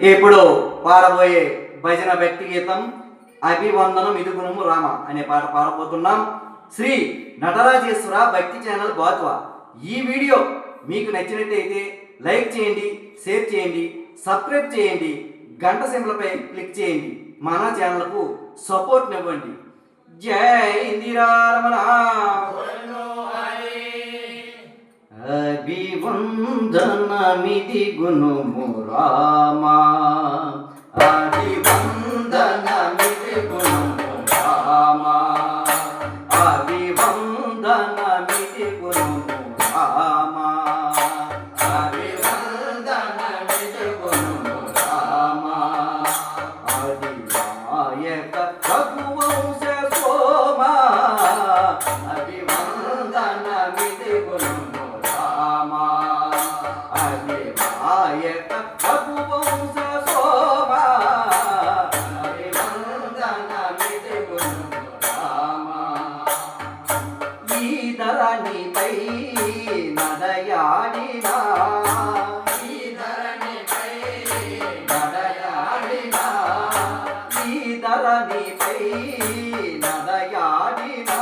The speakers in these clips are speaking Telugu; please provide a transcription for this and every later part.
ఇప్పుడు పాడబోయే భజన భక్తి గీతం అభివందనం ఇదుగుణము రామ అనే పాట పాడబోతున్నాం. శ్రీ నటరాజేశ్వర భక్తి ఛానల్ బాత్వ. ఈ వీడియో మీకు నచ్చినట్టయితే లైక్ చేయండి షేర్ చేయండి సబ్స్క్రైబ్ చేయండి గంట సింబలపై క్లిక్ చేయండి. మన ఛానల్కు సపోర్ట్ ఇవ్వండి. జై ఇందిరారమణ అభివందనమిది గుణము বামা ధరణిపై నడయాడినా ఈ ధరణిపై నడయాడినా ఈ ధరణిపై నడయాడినా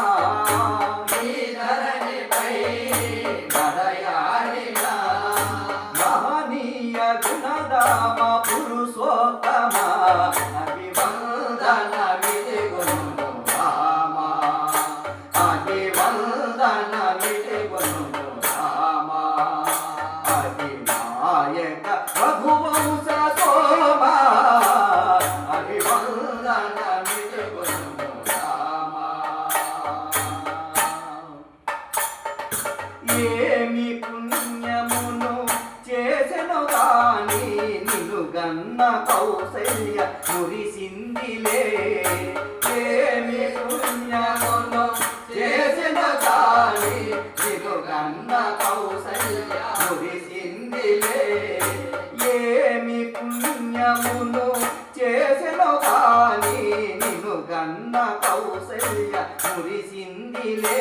ఈ ధరణిపై నడయాడినా మహనీయ గుణదామ పురుషోత్తమ. ఏమి పుణ్యమును చేసెను దాని నిన్ను గన్న కౌశల్య మురిసిందిలే. ఏమి పుణ్యమును చేసిన దాని నిన్ను గన్న కౌశల్య మురిసిందిలే. ఏమి పుణ్యమును చేసెను దాని నిన్ను గన్న కౌశల్య మురిసిందిలే.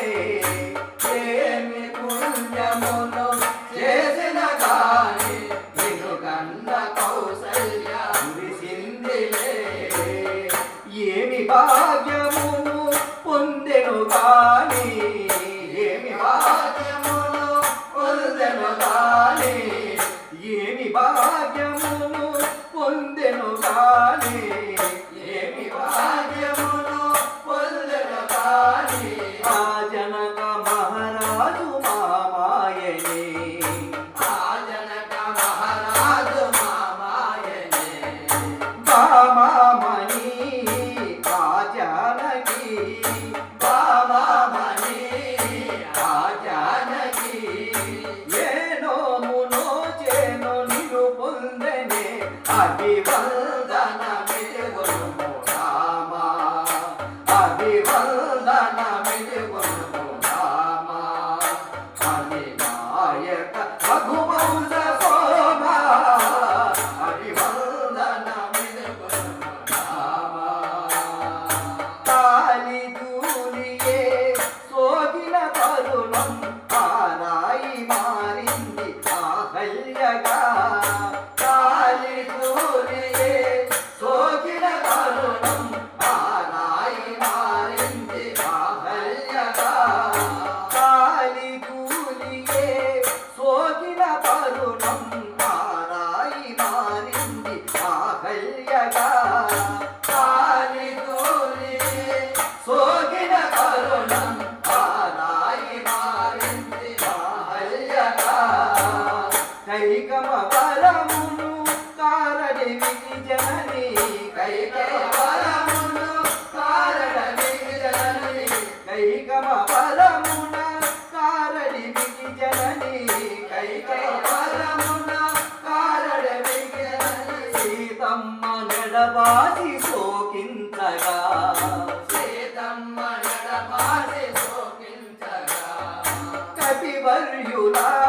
bar yola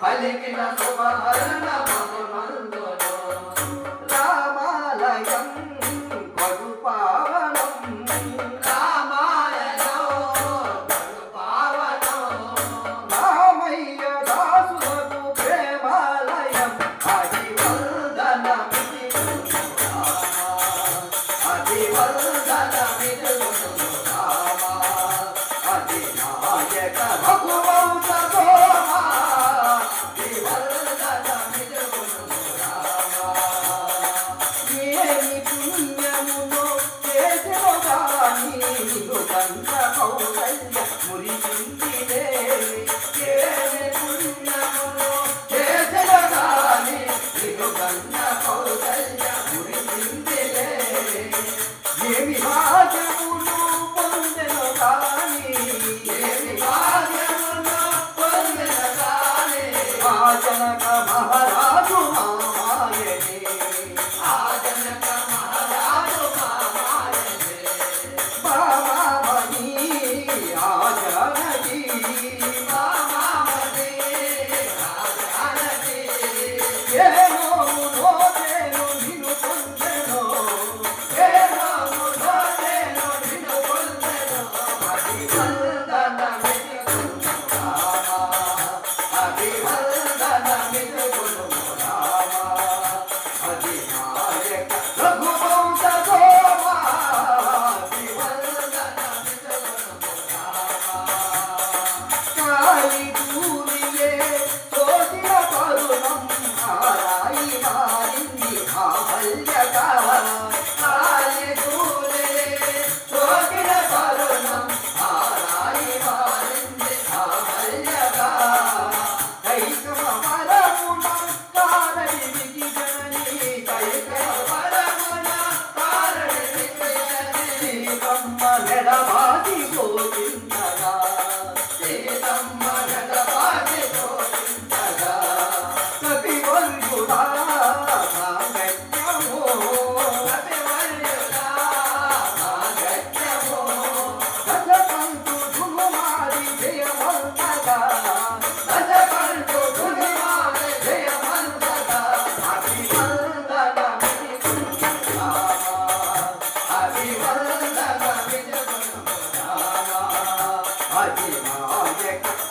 పలికిన శుభహరణ మనుమందులో రామాలయం పడు పావనం రామాలయో పడు పావనం రామయ్య దాసులకు ప్రేమాలయం అభివర్ధన అభివర్ధన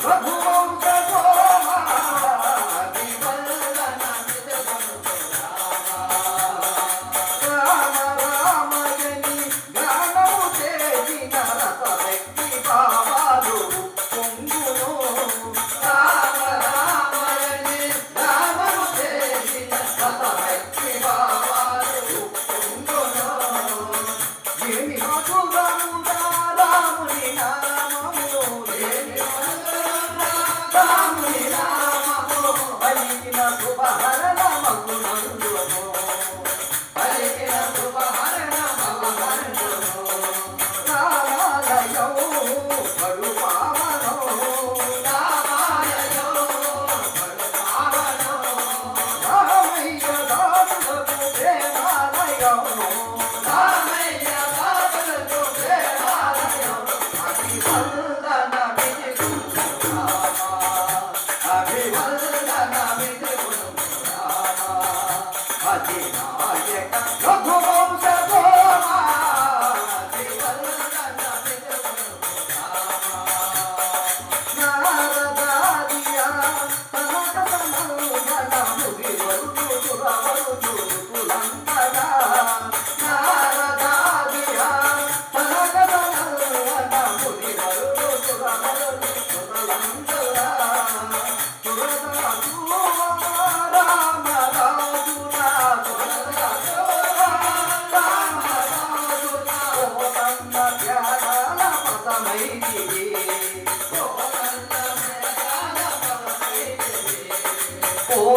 ప్రభు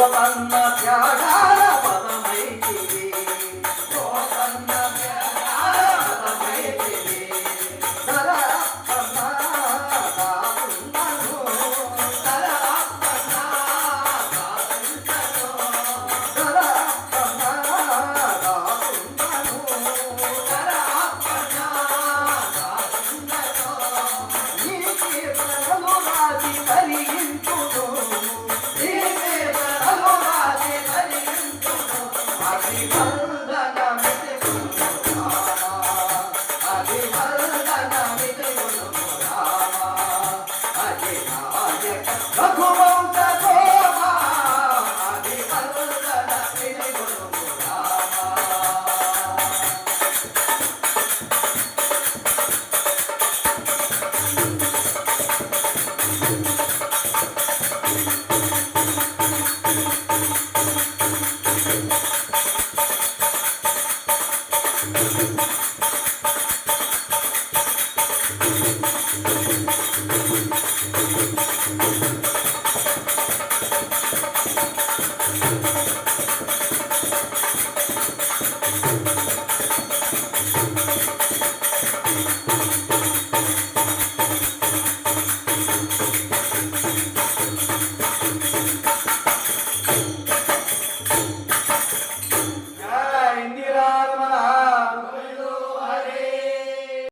తన్న త్యాగాల Happy birthday.